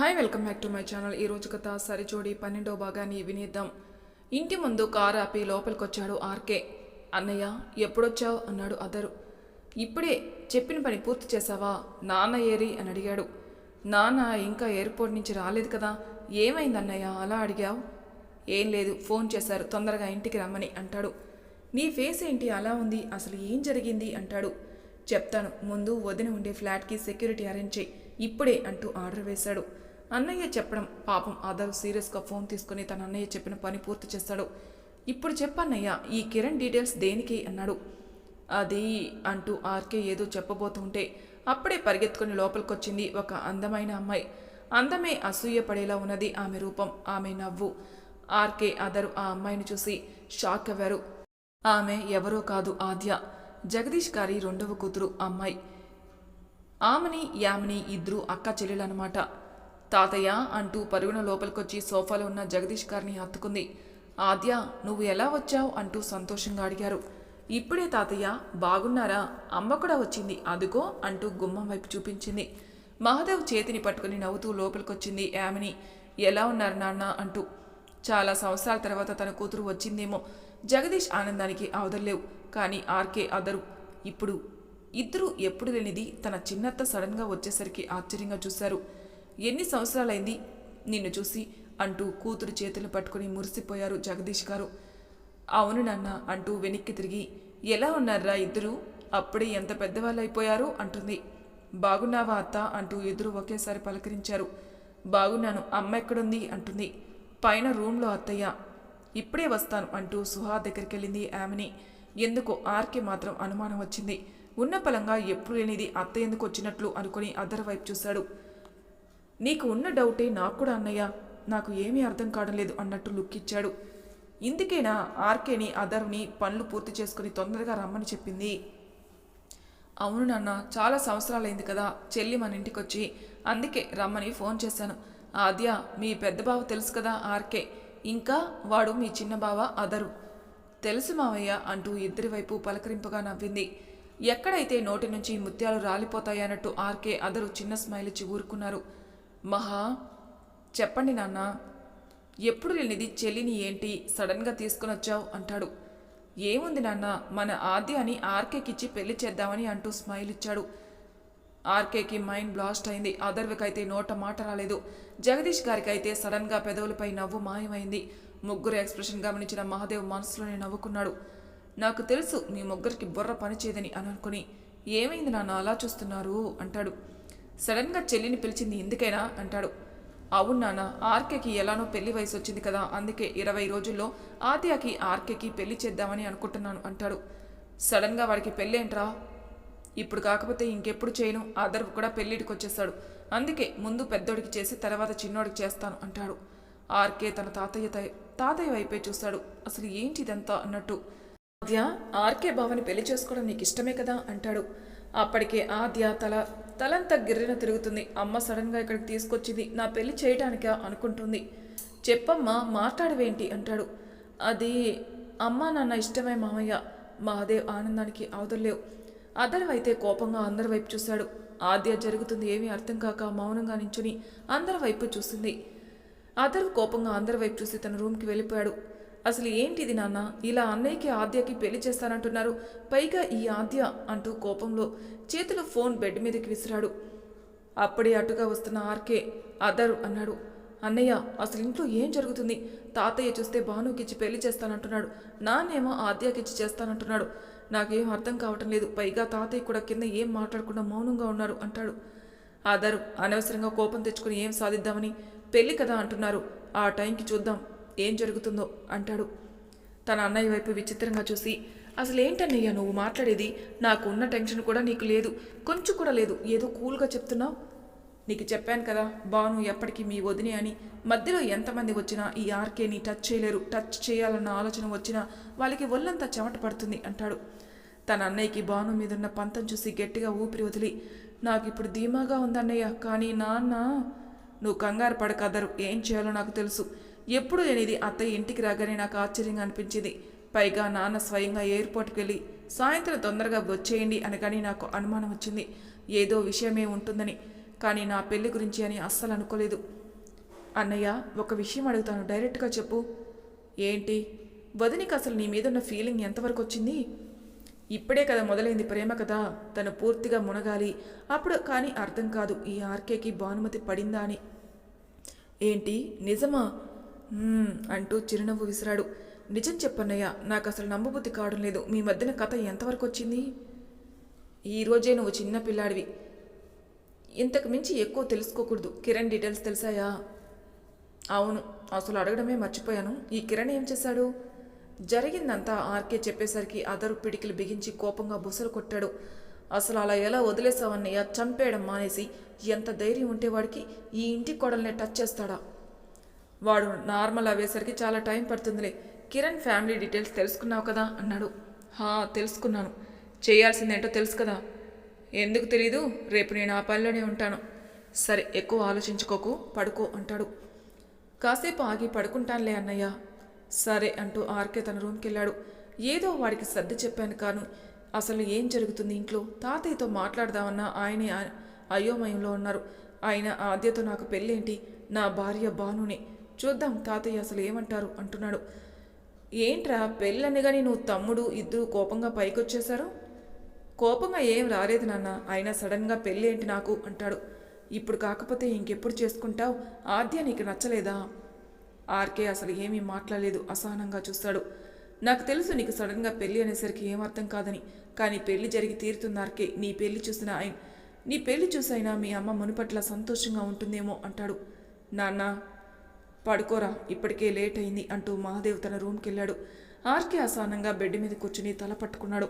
Hi welcome back to my channel. ఈ రోజు కథ సరిచోడి పన్నెండో భాగాన్ని వినేద్దాం. ఇంటి ముందు కారు ఆపి లోపలికొచ్చాడు ఆర్కే. అన్నయ్య ఎప్పుడొచ్చావు? అన్నాడు అదరు. ఇప్పుడే చెప్పిన పని పూర్తి చేశావా? నాన్న ఏరి అని అడిగాడు. నాన్న ఇంకా ఎయిర్పోర్ట్ నుంచి రాలేదు కదా ఏమైంది అన్నయ్య అలా అడిగావు? ఏం లేదు ఫోన్ చేశారు తొందరగా ఇంటికి రమ్మని అంటాడు. నీ ఫేస్ ఏంటి? అలా ఉంది అసలు ఏం జరిగింది? అంటాడు. చెప్తాను ముందు వదిన ఉండే ఫ్లాట్కి సెక్యూరిటీ అరేంజ్ చేయి ఇప్పుడే అంటూ ఆర్డర్ వేశాడు. అన్నయ్య చెప్పడం పాపం అదరు సీరియస్గా ఫోన్ తీసుకుని తన అన్నయ్య చెప్పిన పని పూర్తి చేస్తాడు. ఇప్పుడు చెప్పన్నయ్య ఈ కిరణ్ డీటెయిల్స్ దేనికి అన్నాడు. అది అంటూ ఆర్కే ఏదో చెప్పబోతుంటే అప్పుడే పరిగెత్తుకుని లోపలికొచ్చింది ఒక అందమైన అమ్మాయి. అందమే అసూయ పడేలా ఉన్నది ఆమె రూపం ఆమె నవ్వు. ఆర్కే అదరు ఆ అమ్మాయిని చూసి షాక్ అవ్వారు. ఆమె ఎవరో కాదు ఆద్య. జగదీష్ గారి రెండవ కూతురు అమ్మాయి. ఆమెని యామిని ఇద్దరు అక్క చెల్లెలన్నమాట. తాతయ్య అంటూ పరుగున లోపలికొచ్చి సోఫాలో ఉన్న జగదీష్ గారిని హత్తుకుంది. ఆద్య నువ్వు ఎలా వచ్చావు? అంటూ సంతోషంగా అడిగారు. ఇప్పుడే తాతయ్య బాగున్నారా? అమ్మ కూడా వచ్చింది. అదుగో అంటూ గుమ్మం వైపు చూపించింది. మహాదేవ్ చేతిని పట్టుకుని నవ్వుతూ లోపలికొచ్చింది యామిని ఎలా ఉన్నారు నాన్న? అంటూ. చాలా సంవత్సరాల తర్వాత తన కూతురు వచ్చిందేమో. జగదీష్ ఆనందానికి అవదలేవు కానీ ఆర్కే అదరు. ఇప్పుడు ఇద్దరు ఎప్పుడు లేనిది తన చిన్నత్త సడన్గా వచ్చేసరికి ఆశ్చర్యంగా చూశారు. ఎన్ని సంవత్సరాలైంది నిన్ను చూసి అంటూ కూతురు చేతులు పట్టుకుని మురిసిపోయారు జగదీష్ గారు. అవును నాన్న అంటూ వెనక్కి తిరిగి ఎలా ఉన్నారా ఇద్దరు? అప్పుడే ఎంత పెద్దవాళ్ళు అయిపోయారు అంటుంది. బాగున్నావా అత్త? అంటూ ఇద్దరు ఒకేసారి పలకరించారు. బాగున్నాను అమ్మ ఎక్కడుంది? అంటుంది. పైన రూమ్లో అత్తయ్య. ఇప్పుడే వస్తాను అంటూ సుహా దగ్గరికి వెళ్ళింది ఆమెని. ఎందుకో ఆర్కే మాత్రం అనుమానం వచ్చింది. ఉన్న పలంగా ఎప్పుడు లేనిది అత్త ఎందుకు వచ్చినట్లు అనుకుని అద్దరు వైపు చూశాడు. నీకు ఉన్న డౌటే నాకు కూడా అన్నయ్య. నాకు ఏమీ అర్థం కావడం లేదు అన్నట్టు లుక్ ఇచ్చాడు. ఇందుకేనా ఆర్కేని అదర్ని పనులు పూర్తి చేసుకుని తొందరగా రమ్మని చెప్పింది. అవును నాన్న చాలా సంవత్సరాలైంది కదా. చెల్లి మన ఇంటికి వచ్చి అందుకే రమ్మని ఫోన్ చేశాను. ఆద్య మీ పెద్ద బావ తెలుసు కదా ఆర్కే. ఇంకా వాడు మీ చిన్న బావ అదరు తెలుసు మావయ్య అంటూ ఇద్దరి వైపు పలకరింపుగా నవ్వింది. ఎక్కడైతే నోటి నుంచి ముత్యాలు రాలిపోతాయన్నట్టు ఆర్కే అదరు చిన్న స్మైల్ ఇచ్చి ఊరుకున్నారు. మహా చెప్పండి నాన్న ఎప్పుడు లేనిది చెల్లిని ఏంటి సడన్గా తీసుకుని వచ్చావు? అంటాడు. ఏముంది నాన్న మన ఆద్య అని ఆర్కేకిచ్చి పెళ్ళి చేద్దామని అంటూ స్మైల్ ఇచ్చాడు. ఆర్కేకి మైండ్ బ్లాస్ట్ అయింది. అదర్వికి నోట మాట రాలేదు. జగదీష్ గారికి అయితే సడన్గా పెదవులపై నవ్వు మాయమైంది. ముగ్గురు ఎక్స్ప్రెషన్ గమనించిన మహాదేవ్ మనసులోనే నవ్వుకున్నాడు. నాకు తెలుసు మీ ముగ్గురికి బుర్ర పనిచేయదని అని అనుకుని ఏమైంది నాన్న అలా చూస్తున్నారు? అంటాడు. సడన్గా చెల్లిని పిలిచింది ఎందుకైనా అంటాడు. అవును నాన్న ఆర్కేకి ఎలానో పెళ్ళి వయసు వచ్చింది కదా అందుకే ఇరవై రోజుల్లో ఆద్యకి ఆర్కేకి పెళ్ళి చేద్దామని అనుకుంటున్నాను అంటాడు. సడన్గా వాడికి పెళ్ళేంట్రా? ఇప్పుడు కాకపోతే ఇంకెప్పుడు చేయను ఆదర్ కూడా పెళ్ళిడికి వచ్చేస్తాడు. అందుకే ముందు పెద్దోడికి చేసి తర్వాత చిన్నోడికి చేస్తాను అంటాడు. ఆర్కే తన తాతయ్య తాతయ్య వైపే చూస్తాడు. అసలు ఏంటి ఇదంతా అన్నట్టు. ఆద్య ఆర్కే బావని పెళ్ళి చేసుకోవడం నీకు ఇష్టమే కదా అంటాడు. అప్పటికే ఆద్య తల తలంతా గిర్రెన తిరుగుతుంది. అమ్మ సడన్గా ఇక్కడికి తీసుకొచ్చింది. నా పెళ్ళి చేయటానికా అనుకుంటుంది. చెప్పమ్మా మాట్లాడవేంటి అంటాడు. అది అమ్మ నాన్న ఇష్టమే మామయ్య. మహాదేవ్ ఆనందానికి అవదలేవు అదర్ అయితే కోపంగా అందరి వైపు చూశాడు. ఆద్య జరుగుతుంది ఏమీ అర్థం కాక మౌనంగా నించుని అందరి వైపు చూసింది. అదరు కోపంగా అందరి వైపు చూసి తన రూమ్కి వెళ్ళిపోయాడు. అసలు ఏంటిది నాన్న? ఇలా అన్నయ్యకి ఆద్యకి పెళ్ళి చేస్తానంటున్నారు. పైగా ఈ ఆద్య అంటూ కోపంలో చేతిలో ఫోన్ బెడ్ మీదకి విసిరాడు. అప్పుడే అటుగా వస్తున్న ఆర్కే అదర్ అన్నాడు. అన్నయ్య అసలు ఇంట్లో ఏం జరుగుతుంది? తాతయ్య చూస్తే భానుకిచ్చి పెళ్ళి చేస్తానంటున్నాడు. నానేమో ఆద్యకిచ్చి చేస్తానంటున్నాడు. నాకేం అర్థం కావటం లేదు. పైగా తాతయ్య కూడా కింద ఏం మాట్లాడకుండా మౌనంగా ఉన్నారు అంటాడు. అదరు అనవసరంగా కోపం తెచ్చుకుని ఏం సాధిద్దామని? పెళ్ళి కదా అంటున్నారు. ఆ టైంకి చూద్దాం. ఏం జరుగుతుందో అంటాడు. తన అన్నయ్య వైపు విచిత్రంగా చూసి అసలు ఏంటన్నయ్య నువ్వు మాట్లాడేది? నాకు ఉన్న టెన్షన్ కూడా నీకు లేదు. కొంచెం కూడా లేదు. ఏదో కూల్గా చెప్తున్నావు? నీకు చెప్పాను కదా బాను ఎప్పటికీ మీ వదినే అని. మధ్యలో ఎంతమంది వచ్చినా ఈ ఆర్కేని టచ్ చేయలేరు. టచ్ చేయాలన్న ఆలోచన వచ్చినా వాళ్ళకి ఒళ్ళంతా చెమట పడుతుంది అంటాడు. తన అన్నయ్యకి బాను మీదున్న పంతం చూసి గట్టిగా ఊపిరి వదిలి నాకు ఇప్పుడు ధీమాగా ఉందన్నయ్య. కానీ నాన్న నువ్వు కంగారు పడకదరు ఏం చేయాలో నాకు తెలుసు. ఎప్పుడు లేనిది అత్తయ్య ఇంటికి రాగానే నాకు ఆశ్చర్యంగా అనిపించింది. పైగా నాన్న స్వయంగా ఎయిర్పోర్ట్కి వెళ్ళి సాయంత్రం తొందరగా వచ్చేయండి అనగానే నాకు అనుమానం వచ్చింది. ఏదో విషయమే ఉంటుందని. కానీ నా పెళ్ళి గురించి అని అస్సలు అనుకోలేదు. అన్నయ్య ఒక విషయం అడుగుతాను. డైరెక్ట్గా చెప్పు. ఏంటి? వదినికి అసలు నీ మీద ఉన్న ఫీలింగ్ ఎంతవరకు వచ్చింది? ఇప్పుడే కదా మొదలైంది ప్రేమ కదా. తను పూర్తిగా మునగాలి. అప్పుడు కానీ అర్థం కాదు ఈ ఆర్కేకి భానుమతి పడిందా అని. ఏంటి? నిజమా? అంటూ చిరునవ్వు విసిరాడు. నిజం చెప్పన్నయ్య నాకు అసలు నమ్మబుద్ధి కావడం లేదు. మీ మధ్యన కథ ఎంతవరకు వచ్చింది ఈ నువ్వు చిన్న పిల్లాడివి. ఇంతకు మించి ఎక్కువ తెలుసుకోకూడదు. కిరణ్ డీటెయిల్స్ తెలిసాయా? అవును అసలు అడగడమే మర్చిపోయాను. ఈ కిరణ్ ఏం చేశాడు? జరిగిందంతా ఆర్కే చెప్పేసరికి అదరు పిడికిలు బిగించి కోపంగా బుసలు కొట్టాడు. అసలు అలా ఎలా వదిలేసావన్నయ్య? చంపేయడం మానేసి ఎంత ధైర్యం ఉంటే వాడికి ఈ ఇంటి కొడల్ని టచ్ చేస్తాడా? వాడు నార్మల్ అయ్యేసరికి చాలా టైం పడుతుందిలే. కిరణ్ ఫ్యామిలీ డీటెయిల్స్ తెలుసుకున్నావు కదా అన్నాడు. హా తెలుసుకున్నాను. చేయాల్సిందేంటో తెలుసు కదా. ఎందుకు తెలీదు? రేపు నేను ఆ పనిలోనే ఉంటాను. సరే ఎక్కువ ఆలోచించుకోకు పడుకో అంటాడు. కాసేపు ఆగి పడుకుంటానులే అన్నయ్య. సరే అంటూ ఆర్కే తన రూమ్కి వెళ్ళాడు. ఏదో వాడికి సర్ది చెప్పాను కాను అసలు ఏం జరుగుతుంది ఇంట్లో? తాతయ్యతో మాట్లాడదామన్నా ఆయనే అయోమయంలో ఉన్నారు. ఆయన ఆద్యతో నాకు పెళ్ళేంటి? నా భార్య బానునే చూద్దాం తాతయ్య అసలు ఏమంటారు? అంటున్నాడు. ఏంట్రా పెళ్ళనగాని నువ్వు తమ్ముడు ఇద్దరు కోపంగా పైకొచ్చేశారు? కోపంగా ఏం రాలేదు నాన్న అయినా సడన్గా పెళ్ళి ఏంటి నాకు? అంటాడు. ఇప్పుడు కాకపోతే ఇంకెప్పుడు చేసుకుంటావు? ఆద్య నీకు నచ్చలేదా? ఆర్కే అసలు ఏమీ మాట్లాడలేదు అసహనంగా చూస్తాడు. నాకు తెలుసు నీకు సడన్గా పెళ్ళి అనేసరికి ఏం అర్థం కాదని కానీ పెళ్ళి జరిగి తీరుతుంది ఆర్కే. నీ పెళ్ళి చూసిన ఆయన నీ పెళ్ళి చూసైనా మీ అమ్మ మునుపట్ల సంతోషంగా ఉంటుందేమో అంటాడు. నాన్న పడుకోరా ఇప్పటికే లేట్ అయింది అంటూ మహాదేవ్ తన రూమ్కి వెళ్ళాడు ఆర్కే అసానంగా బెడ్ మీద కూర్చుని తల పట్టుకున్నాడు.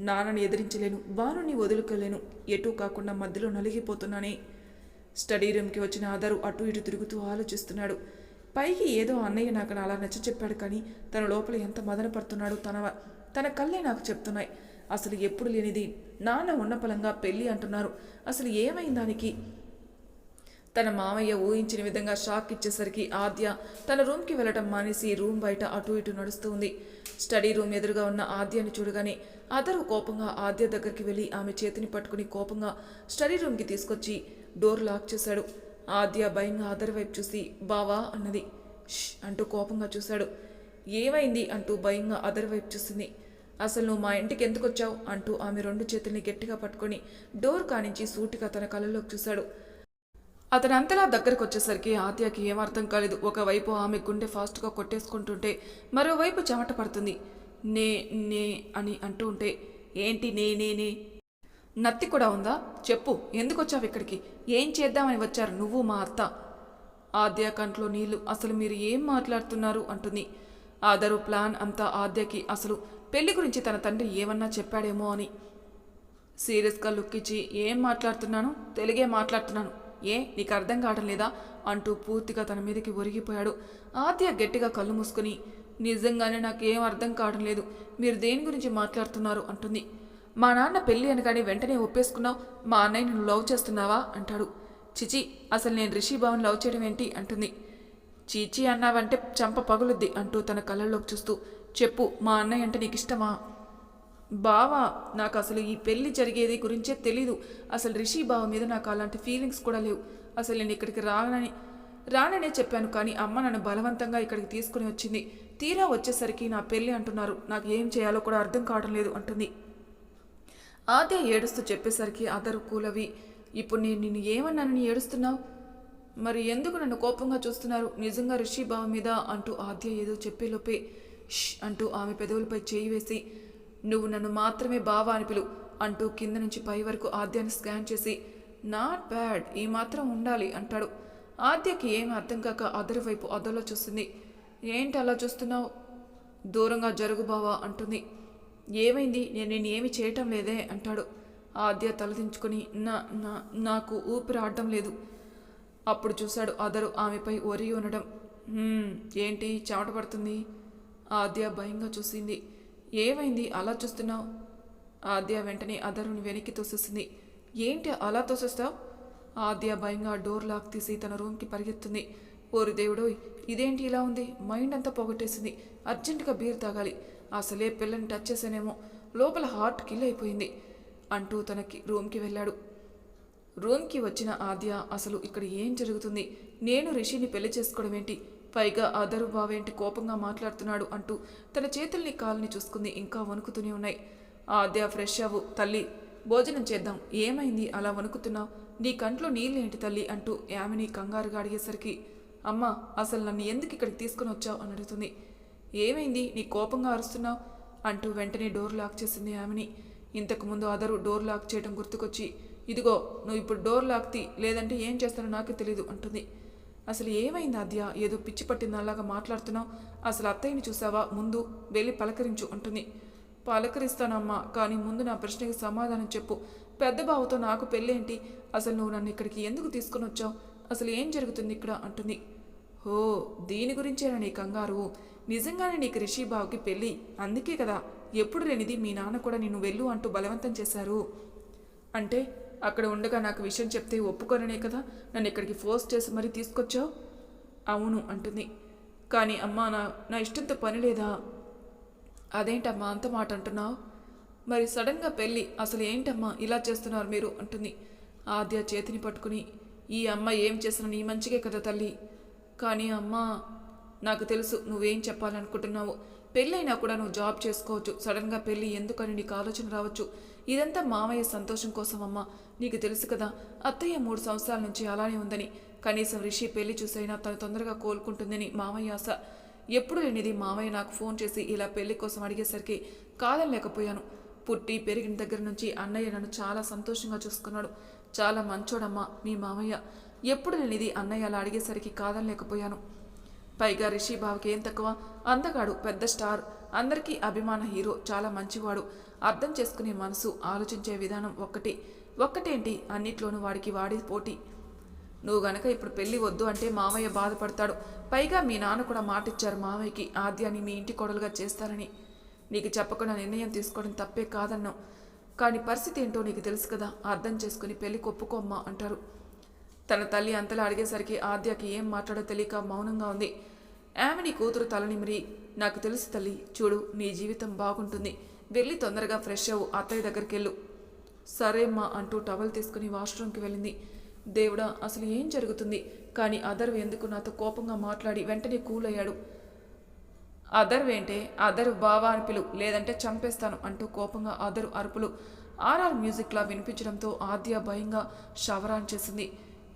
నాన్నని ఎదిరించలేను బానుని వదులుకోలేను ఎటూ కాకుండా మధ్యలో నలిగిపోతున్నానే. స్టడీ రూమ్కి వచ్చిన ఆధారు అటు ఇటు తిరుగుతూ ఆలోచిస్తున్నాడు. పైకి ఏదో అన్నయ్య నాకు అలా నచ్చ చెప్పాడు కానీ తన లోపల ఎంత మదన పడుతున్నాడు తన తన కళ్ళే నాకు చెప్తున్నాయి. అసలు ఎప్పుడు లేనిది. నాన్న ఉన్నపలంగా పెళ్ళి అంటున్నారు. అసలు ఏమైంది దానికి తన మామయ్య ఊహించిన విధంగా షాక్ ఇచ్చేసరికి ఆద్య తన రూమ్కి వెళ్ళటం మానేసి రూమ్ బయట అటు ఇటు నడుస్తూ ఉంది. స్టడీ రూమ్ ఎదురుగా ఉన్న ఆద్యని చూడగానే అదరు కోపంగా ఆద్య దగ్గరికి వెళ్ళి ఆమె చేతిని పట్టుకుని కోపంగా స్టడీ రూమ్కి తీసుకొచ్చి డోర్ లాక్ చేశాడు. ఆద్య భయంగా అదర్ వైపు చూసి బావా అన్నది. "ష్" అంటూ కోపంగా చూశాడు. ఏమైంది? అంటూ భయంగా అదర్ వైపు చూసింది. అసలు నువ్వు మా ఇంటికి ఎందుకు వచ్చావు? అంటూ ఆమె రెండు చేతుల్ని గట్టిగా పట్టుకొని డోర్ కానించి సూటిగా తన కళ్ళలోకి చూశాడు. అతను అంతలా దగ్గరకు వచ్చేసరికి ఆద్యకి ఏం అర్థం కాలేదు. ఒకవైపు ఆమె గుండె ఫాస్ట్గా కొట్టేసుకుంటుంటే మరోవైపు చెమట పడుతుంది. నే నే అని అంటూ ఉంటే ఏంటి నే నేనే నత్తి కూడా ఉందా? చెప్పు ఎందుకు వచ్చావు ఇక్కడికి? ఏం చేద్దామని వచ్చారు నువ్వు మా అత్త? ఆద్య కంట్లో నీళ్ళు అసలు మీరు ఏం మాట్లాడుతున్నారు? అంటుంది. ఆదరు ప్లాన్ అంతా ఆద్యకి అసలు పెళ్ళి గురించి తన తండ్రి ఏమన్నా చెప్పాడేమో అని. సీరియస్గా లుక్ ఇచ్చి ఏం మాట్లాడుతున్నాను? తెలుగే మాట్లాడుతున్నాను. ఏ నీకు అర్థం కావడం లేదా? అంటూ పూర్తిగా తన మీదకి ఒరిగిపోయాడు. ఆద్య గట్టిగా కళ్ళు మూసుకుని నిజంగానే నాకు ఏం అర్థం కావడం లేదు. మీరు దేని గురించి మాట్లాడుతున్నారు? అంటుంది. మా నాన్న పెళ్ళి అనగానే వెంటనే ఒప్పేసుకున్నావు. మా అన్నయ్య నువ్వు లవ్ చేస్తున్నావా? అంటాడు. చిచి అసలు నేను రిషి భవన్ లవ్ చేయడం ఏంటి? అంటుంది. చీచి అన్నావంటే చంప పగులుద్ది అంటూ తన కళ్ళల్లోకి చూస్తూ చెప్పు మా అన్నయ్య అంటే నీకు ఇష్టమా బావా నాకు అసలు ఈ పెళ్ళి జరిగేది గురించే తెలీదు. అసలు రిషి బావ మీద నాకు అలాంటి ఫీలింగ్స్ కూడా లేవు. అసలు నేను ఇక్కడికి రానని రాననే చెప్పాను కానీ అమ్మ నన్ను బలవంతంగా ఇక్కడికి తీసుకుని వచ్చింది. తీరా వచ్చేసరికి నా పెళ్ళి అంటున్నారు. నాకు ఏం చేయాలో కూడా అర్థం కావడం లేదు అంటుంది. ఆద్య ఏడుస్తూ చెప్పేసరికి అదరు కూలవి ఇప్పుడు నేను నిన్ను ఏమన్నానని ఏడుస్తున్నావు? మరి ఎందుకు నన్ను కోపంగా చూస్తున్నారు? నిజంగా రిషి బావ మీద? అంటూ ఆద్య ఏదో చెప్పేలోపే ష్ అంటూ ఆమె పెదవులపై చేయి వేసి నువ్వు నన్ను మాత్రమే బావా అని పిలు అంటూ కింద నుంచి పై వరకు ఆద్యాన్ని స్కాన్ చేసి నాట్ బ్యాడ్ ఈ మాత్రం ఉండాలి అంటాడు. ఆద్యకి ఏమీ అర్థం కాక అదరు వైపు అదలో చూస్తుంది. ఏంటి అలా చూస్తున్నావు? దూరంగా జరుగు బావా అంటుంది. ఏమైంది? నేను నేను ఏమి చేయటం లేదే అంటాడు. ఆద్య తలదించుకొని నా నా నాకు ఊపిరి లేదు అప్పుడు చూశాడు అదరు ఆమెపై ఒరి ఉండడం ఏంటి? చెమట పడుతుంది ఆద్య భయంగా చూసింది. ఏమైంది అలా చూస్తున్నావు? ఆద్య వెంటనే అదరుని వెనక్కి తోసేసింది. ఏంటి అలా తోసేస్తావు? ఆద్య భయంగా డోర్ లాక్ తీసి తన రూమ్కి పరిగెత్తుంది. ఓరి దేవుడోయ్ ఇదేంటి ఇలా ఉంది? మైండ్ అంతా పోగొట్టేసింది. అర్జెంటుగా బీర్ తాగాలి. అసలే పిల్లని టచ్ చేసానేమో లోపల హార్ట్ కిల్ అయిపోయింది. అంటూ తనకి రూమ్కి వెళ్ళాడు. రూమ్కి వచ్చిన ఆద్య అసలు ఇక్కడ ఏం జరుగుతుంది? నేను రిషిని పెళ్ళి చేసుకోవడం ఏంటి? పైగా అదరు బావేంటి కోపంగా మాట్లాడుతున్నాడు అంటూ తన చేతుల్ని కాల్ని చూసుకుంది ఇంకా వణుకుతూనే ఉన్నాయి. ఆద్య ఫ్రెష్ అవ్వు తల్లి భోజనం చేద్దాం. ఏమైంది? అలా వణుకుతున్నావు? నీ కంట్లో నీళ్ళేంటి తల్లి? అంటూ యామిని కంగారుగా అడిగేసరికి అమ్మ అసలు నన్ను ఎందుకు ఇక్కడికి తీసుకుని వచ్చావు? అని అడుగుతుంది. ఏమైంది? నీ కోపంగా అరుస్తున్నావు? అంటూ వెంటనే డోర్ లాక్ చేసింది ఆమెని ఇంతకు ముందు అదరు డోర్ లాక్ చేయడం గుర్తుకొచ్చి ఇదిగో నువ్వు ఇప్పుడు డోర్ లాక్ తీ లేదంటే ఏం చేస్తానో నాకే తెలియదు అంటుంది. అసలు ఏమైంది అద్య ఏదో పిచ్చి పట్టిందనిలాగా మాట్లాడుతున్నావు. అసలు అత్తయ్యని చూసావా? ముందు వెళ్ళి పలకరించు అంటుంది. పలకరిస్తానమ్మా కానీ ముందు నా ప్రశ్నకి సమాధానం చెప్పు. పెద్ద బావతో నాకు పెళ్ళేంటి? అసలు నువ్వు నన్ను ఇక్కడికి ఎందుకు తీసుకుని వచ్చావు? అసలు ఏం జరుగుతుంది ఇక్కడ? అంటుంది. హో దీని గురించేనా నీ కంగారు? నిజంగానే నీకు రిషి బావుకి పెళ్ళి? అందుకే కదా. ఎప్పుడు లేనిది మీ నాన్న కూడా నిన్ను వెళ్ళు అంటూ బలవంతం చేశారు. అంటే అక్కడ ఉండగా నాకు విషయం చెప్తే ఒప్పుకోననే కదా? నన్ను ఇక్కడికి ఫోర్స్ చేసి మరీ తీసుకొచ్చావు? అవును అంటుంది. కానీ అమ్మా నా నా ఇష్టంతో పని లేదా? అదేంటమ్మా అంత మాట అంటున్నావు? మరి సడన్గా పెళ్ళి అసలు ఏంటమ్మా ఇలా చేస్తున్నారు మీరు? అంటుంది. ఆద్య చేతిని పట్టుకుని ఈ అమ్మ ఏం చేసిన నీ మంచిగే కదా తల్లి. కానీ అమ్మ నాకు తెలుసు నువ్వేం చెప్పాలనుకుంటున్నావు? పెళ్ళైనా కూడా నువ్వు జాబ్ చేసుకోవచ్చు. సడన్గా పెళ్ళి ఎందుకని నీకు ఆలోచన రావచ్చు? ఇదంతా మామయ్య సంతోషం కోసం అమ్మా. నీకు తెలుసు కదా అత్తయ్య మూడు సంవత్సరాల నుంచి అలానే ఉందని. కనీసం రిషి పెళ్ళి చూసైనా తను తొందరగా కోలుకుంటుందని మామయ్య ఆశ. ఎప్పుడు లేనిది మామయ్య నాకు ఫోన్ చేసి ఇలా పెళ్ళి కోసం అడిగేసరికి కాదనలేకపోయాను పుట్టి పెరిగిన దగ్గర నుంచి అన్నయ్య నన్ను చాలా సంతోషంగా చూసుకున్నాడు. చాలా మంచోడమ్మా మీ మామయ్య. ఎప్పుడు లేనిది అన్నయ్య అలా అడిగేసరికి కాదనలేకపోయాను పైగా రిషి బావకి ఏం తక్కువ? అందగాడు పెద్ద స్టార్. అందరికీ అభిమాన హీరో చాలా మంచివాడు. అర్థం చేసుకునే మనసు ఆలోచించే విధానం ఒక్కటి. ఒక్కటేంటి? అన్నిట్లోనూ వాడికి వాడి పోటీ. నువ్వు గనక ఇప్పుడు పెళ్ళి వద్దు అంటే మామయ్య బాధపడతాడు. పైగా మీ నాన్న కూడా మాటిచ్చారు మామయ్యకి. ఆద్యాన్ని మీ ఇంటి కొడలుగా చేస్తారని. నీకు చెప్పకుండా నిర్ణయం తీసుకోవడం తప్పే కాదన్నావు. కానీ పరిస్థితి ఏంటో నీకు తెలుసు కదా. అర్థం చేసుకుని పెళ్ళి కొప్పుకోమ్మా అంటారు. తన తల్లి అంతలా అడిగేసరికి ఆద్యకి ఏం మాట్లాడో తెలియక మౌనంగా ఉంది. ఆమెని కూతురు తలనిమిరి నాకు తెలుసు తల్లి. చూడు నీ జీవితం బాగుంటుంది. వెళ్ళి తొందరగా ఫ్రెష్ అవ్వు. అత్తయ్య దగ్గరికి వెళ్ళు సరేమ్మా అంటూ టవల్ తీసుకుని వాష్రూమ్కి వెళ్ళింది. దేవుడా అసలు ఏం జరుగుతుంది? కానీ అదర్వ్ ఎందుకు నాతో కోపంగా మాట్లాడి వెంటనే కూల్ అయ్యాడు అదర్వేంటే అదర్ బావా అని పిలు లేదంటే చంపేస్తాను అంటూ కోపంగా అదరు అరుపులు. ఆర్ఆర్ మ్యూజిక్లా వినిపించడంతో ఆద్య భయంగా షవరాన్ చేసింది.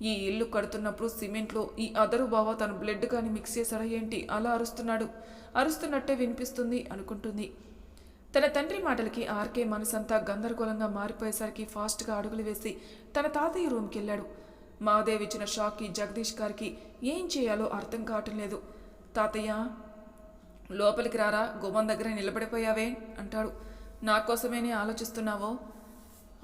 ఈ ఇల్లు కడుతున్నప్పుడు సిమెంట్లో ఈ అదరు బావ తన బ్లడ్ కానీ మిక్స్ చేశాడా ఏంటి? అలా అరుస్తున్నాడు. అరుస్తున్నట్టే వినిపిస్తుంది అనుకుంటుంది. తన తండ్రి మాటలకి ఆర్కే మనసంతా గందరగోళంగా మారిపోయేసరికి ఫాస్ట్గా అడుగులు వేసి తన తాతయ్య రూమ్కి వెళ్ళాడు మాదేవ్ ఇచ్చిన షాక్కి జగదీష్ గారికి ఏం చేయాలో అర్థం కావటం లేదు. తాతయ్య లోపలికి రారా? గుమ్మం దగ్గర నిలబడిపోయావే? అంటాడు. నా కోసమేనే ఆలోచిస్తున్నావో?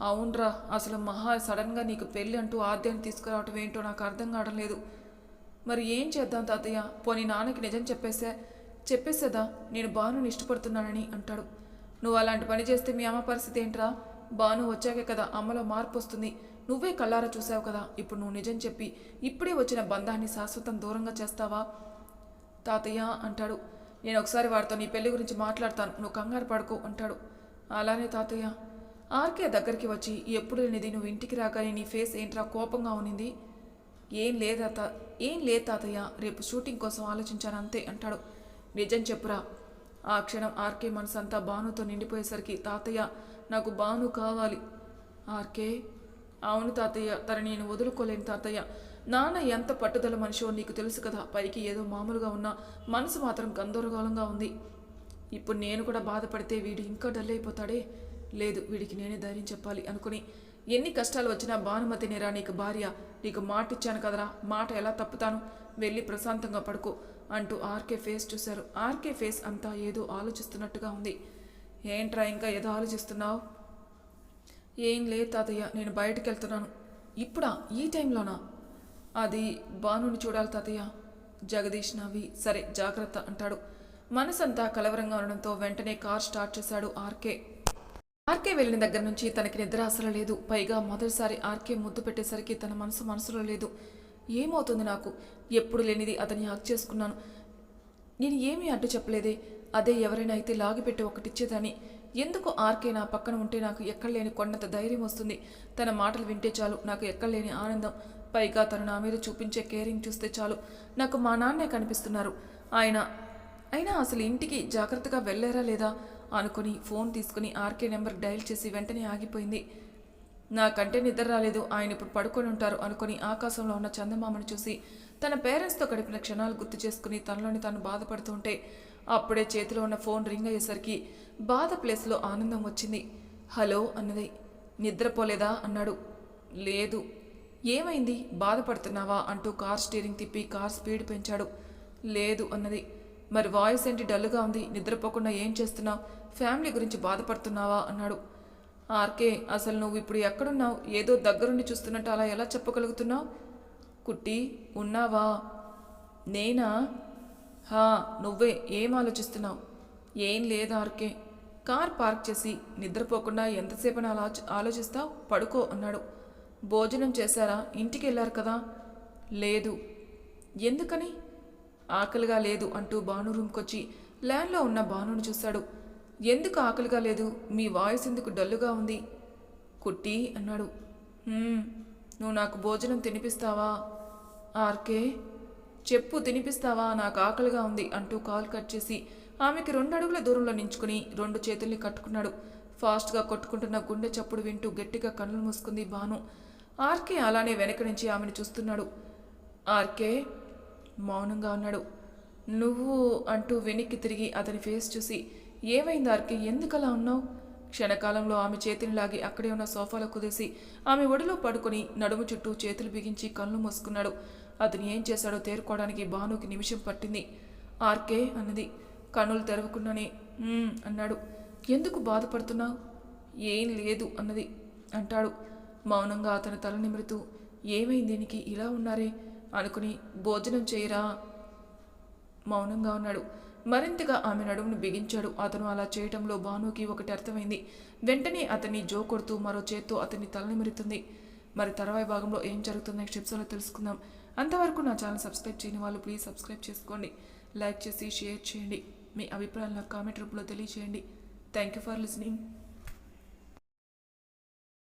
అవునరా అసలు మహా సడన్గా నీకు పెళ్ళి అంటూ ఆద్యాన్ని తీసుకురావటం ఏంటో నాకు అర్థం కావడం లేదు. మరి ఏం చేద్దాం తాతయ్య? పోనీ నాన్నకి నిజం చెప్పేసా చెప్పేసేదా? నేను బాను ఇష్టపడుతున్నానని అంటాడు. నువ్వు అలాంటి పని చేస్తే మీ అమ్మ పరిస్థితి ఏంట్రా? బాను వచ్చాకే కదా అమ్మలో మార్పు వస్తుంది. నువ్వే కళ్ళారా చూసావు కదా? ఇప్పుడు నువ్వు నిజం చెప్పి ఇప్పుడే వచ్చిన బంధాన్ని శాశ్వతం దూరంగా చేస్తావా? తాతయ్య అంటాడు. నేను ఒకసారి వాడితో నీ పెళ్ళి గురించి మాట్లాడతాను. నువ్వు కంగారు పడుకో అంటాడు. అలానే తాతయ్య. ఆర్కే దగ్గరికి వచ్చి ఎప్పుడు లేనిది నువ్వు ఇంటికి రాగానే నీ ఫేస్ ఏంట్రా కోపంగా ఉన్నింది? ఏం లేదా ఏం లేదు తాతయ్య. రేపు షూటింగ్ కోసం ఆలోచించాను అంతే అంటాడు. నిజం చెప్పురా. ఆ క్షణం ఆర్కే మనసంతా బానుతో నిండిపోయేసరికి తాతయ్య నాకు బాను కావాలి. ఆర్కే? అవును తాతయ్య తన నేను వదులుకోలేను తాతయ్య. నాన్న ఎంత పట్టుదల మనిషో నీకు తెలుసు కదా. పైకి ఏదో మామూలుగా ఉన్నా మనసు మాత్రం గందరగోళంగా ఉంది. ఇప్పుడు నేను కూడా బాధపడితే వీడు ఇంకా డల్ అయిపోతాడే? లేదు వీడికి నేనే ధైర్యం చెప్పాలి అనుకుని. ఎన్ని కష్టాలు వచ్చినా భానుమతి నేరా నీకు భార్య. నీకు మాట ఇచ్చాను కదరా. మాట ఎలా తప్పుతాను? వెళ్ళి ప్రశాంతంగా పడుకో అంటూ ఆర్కే ఫేస్ చూశారు. ఆర్కే ఫేస్ అంతా ఏదో ఆలోచిస్తున్నట్టుగా ఉంది. ఏంట్రా ఇంకా ఏదో ఆలోచిస్తున్నావు? ఏం లేదు తాతయ్య నేను బయటకు వెళ్తున్నాను ఇప్పుడా? ఈ టైంలోనా? అది బానుని చూడాలి తాతయ్య. జగదీష్ నవ్వి సరే జాగ్రత్త అంటాడు. మనసంతా కలవరంగా ఉండడంతో వెంటనే కార్ స్టార్ట్ చేశాడు ఆర్కే. ఆర్కే వెళ్ళిన దగ్గర నుంచి తనకి నిద్ర అసలు లేదు. పైగా మొదటిసారి ఆర్కే ముద్దు పెట్టేసరికి తన మనసు మనసులో లేదు. ఏమవుతుంది నాకు? ఎప్పుడు లేనిది అతన్ని హక్ చేసుకున్నాను. నేను ఏమీ అడ్డు చెప్పలేదే. అదే ఎవరైనా అయితే లాగిపెట్టి ఒకటిచ్చేదాన్ని. ఎందుకు ఆర్కే నా పక్కన ఉంటే నాకు ఎక్కడలేని కొండంత ధైర్యం వస్తుంది. తన మాటలు వింటే చాలు. నాకు ఎక్కడలేని ఆనందం. పైగా తను నా మీద చూపించే కేరింగ్ చూస్తే చాలు. నాకు మా నాన్నే కనిపిస్తున్నారు. ఆయన అయినా అసలు ఇంటికి జాగ్రత్తగా వెళ్ళారా లేదా? అనుకుని ఫోన్ తీసుకుని ఆర్కే నెంబర్ డయల్ చేసి వెంటనే ఆగిపోయింది. నాకంటే నిద్ర రాలేదు. ఆయన ఇప్పుడు పడుకొని ఉంటారు అనుకుని ఆకాశంలో ఉన్న చందమామను చూసి తన పేరెంట్స్తో గడిపిన క్షణాలు గుర్తు చేసుకుని తనలోని తాను బాధపడుతూ ఉంటే అప్పుడే చేతిలో ఉన్న ఫోన్ రింగ్ అయ్యేసరికి బాధ ప్లేస్లో ఆనందం వచ్చింది. హలో అన్నది. నిద్రపోలేదా అన్నాడు. లేదు. ఏమైంది? బాధపడుతున్నావా? అంటూ కార్ స్టీరింగ్ తిప్పి కార్ స్పీడ్ పెంచాడు. లేదు అన్నది. మరి వాయిస్ ఏంటి డల్గా ఉంది? నిద్రపోకుండా ఏం చేస్తున్నావు? ఫ్యామిలీ గురించి బాధపడుతున్నావా? అన్నాడు. ఆర్కే అసలు నువ్వు ఇప్పుడు ఎక్కడున్నావు? ఏదో దగ్గరుండి చూస్తున్నట్టు అలా ఎలా చెప్పగలుగుతున్నావు? కుట్టి ఉన్నావా? నేనా? హా నువ్వే ఏం ఆలోచిస్తున్నావు? ఏం లేదు ఆర్కే. కార్ పార్క్ చేసి నిద్రపోకుండా ఎంతసేపని అలా ఆలోచిస్తావు? పడుకో అన్నాడు. భోజనం చేశారా? ఇంటికి వెళ్ళారు కదా? లేదు. ఎందుకని? ఆకలిగా లేదు అంటూ భాను రూమ్కొచ్చి ల్యాండ్లో ఉన్న భానును చూశాడు. ఎందుకు ఆకలిగా లేదు? మీ వాయిస్ ఎందుకు డల్లుగా ఉంది? కుట్టి అన్నాడు. నువ్వు నాకు భోజనం తినిపిస్తావా? ఆర్కే చెప్పు తినిపిస్తావా? నాకు ఆకలిగా ఉంది అంటూ కాల్ కట్ చేసి ఆమెకి రెండు అడుగుల దూరంలో నించుకుని రెండు చేతుల్ని కట్టుకున్నాడు. ఫాస్ట్గా కొట్టుకుంటున్న గుండె చప్పుడు వింటూ గట్టిగా కన్నులు మూసుకుంది భాను. ఆర్కే అలానే వెనక నుంచి ఆమెను చూస్తున్నాడు. ఆర్కే మౌనంగా ఉన్నాడు నువ్వు అంటూ వెనక్కి తిరిగి అతని ఫేస్ చూసి ఏమైంది ఆర్కే? ఎందుకలా ఉన్నావు? క్షణకాలంలో ఆమె చేతిని లాగి అక్కడే ఉన్న సోఫాలో కుదేసి ఆమె ఒడిలో పడుకొని నడుము చుట్టూ చేతులు బిగించి కళ్ళు మూసుకున్నాడు. అతను ఏం చేశాడో తేరుకోవడానికి భానుకి నిమిషం పట్టింది. ఆర్కే అన్నది. కన్నులు తెరవకుండానే అన్నాడు. ఎందుకు బాధపడుతున్నావు? ఏం లేదు అన్నది. అంటాడు. మౌనంగా అతను తల నిమురుతూ ఏమైంది దీనికి? ఇలా ఉన్నారే? అనుకుని భోజనం చేయరా? మౌనంగా ఉన్నాడు మరింతగా ఆమె నడుమును బిగించాడు. అతను అలా చేయటంలో భానుకి ఒకటి అర్థమైంది. వెంటనే అతన్ని జో కొడుతూ మరో చేత్తో అతన్ని తలనిమిరుతుంది. మరి తర్వాయి భాగంలో ఏం జరుగుతుందో నెక్స్ట్ ఎపిసోడ్లో తెలుసుకుందాం. అంతవరకు నా ఛానల్ సబ్స్క్రైబ్ చేయని వాళ్ళు ప్లీజ్ సబ్స్క్రైబ్ చేసుకోండి. లైక్ చేసి షేర్ చేయండి. మీ అభిప్రాయాలను కామెంట్ రూపంలో తెలియచేయండి. Thank you for listening.